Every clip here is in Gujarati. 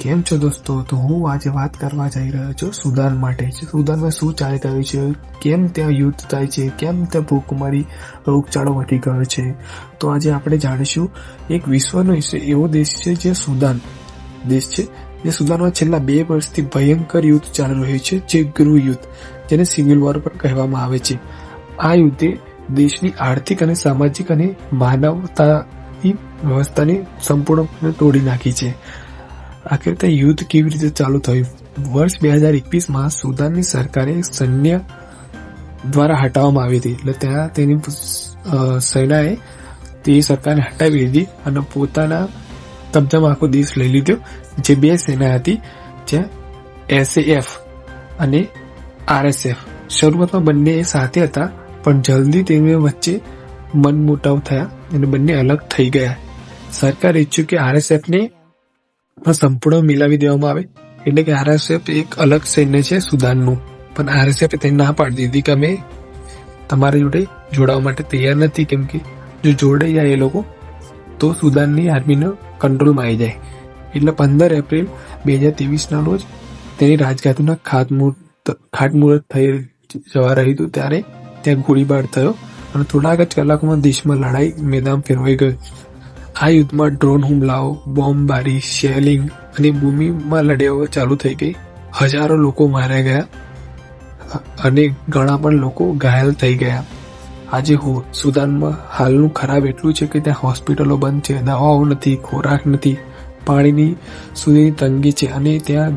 કેમ છો દોસ્તો? તો હું આજે વાત કરવા જઈ રહ્યો છું સુદાન માટે. સુદાનમાં શું ચાલી રહ્યું છે? કેમ ત્યાં યુદ્ધ થાય છે? કેમ ત્યાં ભૂખમારી, રોગચાળો વધી ગયો છે? તો આજે આપણે જાણીશું એક વિશ્વનો એવો દેશ છે જે સુદાન દેશ છે. જે સુદાનમાં છેલ્લા બે વર્ષથી ભયંકર યુદ્ધ ચાલી રહ્યું છે, જે ગૃહ યુદ્ધ, જેને સિવિલ વોર પણ કહેવામાં આવે છે. આ યુદ્ધે દેશની આર્થિક અને સામાજિક અને માનવતાની વ્યવસ્થાને સંપૂર્ણપણે તોડી નાખી છે. આખરે તે યુદ્ધ કેવી રીતે ચાલુ થયું વર્ષ બે હજાર એકવીસમાં સુદાનની સરકારે સૈન્ય દ્વારા હટાવવામાં આવી હતી. એટલે ત્યાં તેની સેનાએ તે સરકારને હટાવી દીધી અને પોતાના કબજામાં આખો દેશ લઈ લીધો, જે બે સેના હતી જ્યાં એસએએફ અને આરએસએફ. શરૂઆતમાં બંને સાથે હતા, પણ જલ્દી તેમની વચ્ચે મનમુટાવ થયા અને બંને અલગ થઈ ગયા. સરકાર ઈચ્છ્યું કે આરએસએફને સંપૂર્ણ મિલાવી દેવામાં આવે. એટલે કે આરએસએફ એક અલગ સૈન્ય છે સુદાનનું. પણ આરએસએફ તેને ના પાડી દીધી કે અમે તમારી જોડે જોડાવા માટે તૈયાર નથી. કેમ કે જો જોડાઈ જાય એ લોકો, તો સુદાનની આર્મીનો કંટ્રોલમાં આવી જાય. એટલે પંદર એપ્રિલ બે હજાર ત્રેવીસના રોજ તેની રાજઘાતના ખાતમુહૂર્ત ખાતમુહૂર્ત થઈ જવા રહ્યું હતું. ત્યારે ત્યાં ગોળીબાર થયો અને થોડાક જ કલાકોમાં દેશમાં લડાઈ મેદાન ફેરવાઈ ગયું. આ યુદ્ધમાં ડ્રોન હુમલાઓ, બોમ્બબારી, શેલિંગ અને ભૂમિમાં લડાઈઓ ચાલુ થઈ ગઈ. હજારો લોકો માર્યા ગયા અને ઘણા પણ લોકો ઘાયલ થઈ ગયા. આજે હું સુદાનમાં હાલનું ખરાબ એટલું છે કે ત્યાં હોસ્પિટલો બંધ છે, દવાઓ નથી, ખોરાક નથી, પાણીની સુધીની તંગી છે અને ત્યાં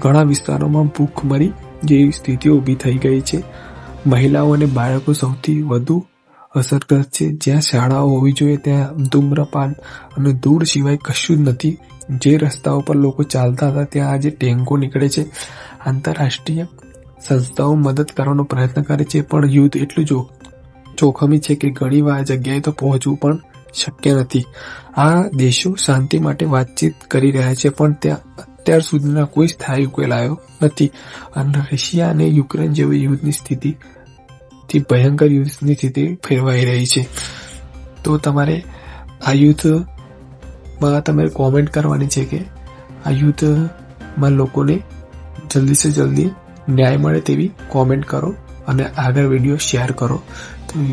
ઘણા વિસ્તારોમાં ભૂખમરી જેવી સ્થિતિઓ ઊભી થઈ ગઈ છે. મહિલાઓ અને બાળકો સૌથી વધુ અસરગ્રસ્ત છે જ્યાં શાળાઓ હોવી જોઈએ, ત્યાં ધૂમ્રપાન અને ધૂળ સિવાય કશું જ નથી. જે રસ્તાઓ પર લોકો ચાલતા હતા, ત્યાં આજે ટેન્કો નીકળે છે. આંતરરાષ્ટ્રીય સંસ્થાઓ મદદ કરવાનો પ્રયત્ન કરે છે, પણ યુદ્ધ એટલું જો જોખમી છે કે ઘણી વાર જગ્યાએ તો પહોંચવું પણ શક્ય નથી. આ દેશો શાંતિ માટે વાતચીત કરી રહ્યા છે, પણ ત્યાં અત્યાર સુધીના કોઈ સ્થાયી ઉકેલ આવ્યો નથી. અને રશિયા અને યુક્રેન જેવી યુદ્ધની સ્થિતિ થી ભયંકર યુદ્ધની સ્થિતિ ફેરવાઈ રહી છે. તો તમારે આ યુદ્ધમાં તમારે કોમેન્ટ કરવાની છે કે આ યુદ્ધમાં લોકોને જલ્દી સે જલ્દી ન્યાય મળે તેવી કોમેન્ટ કરો અને આગળ વીડિયો શેર કરો. તો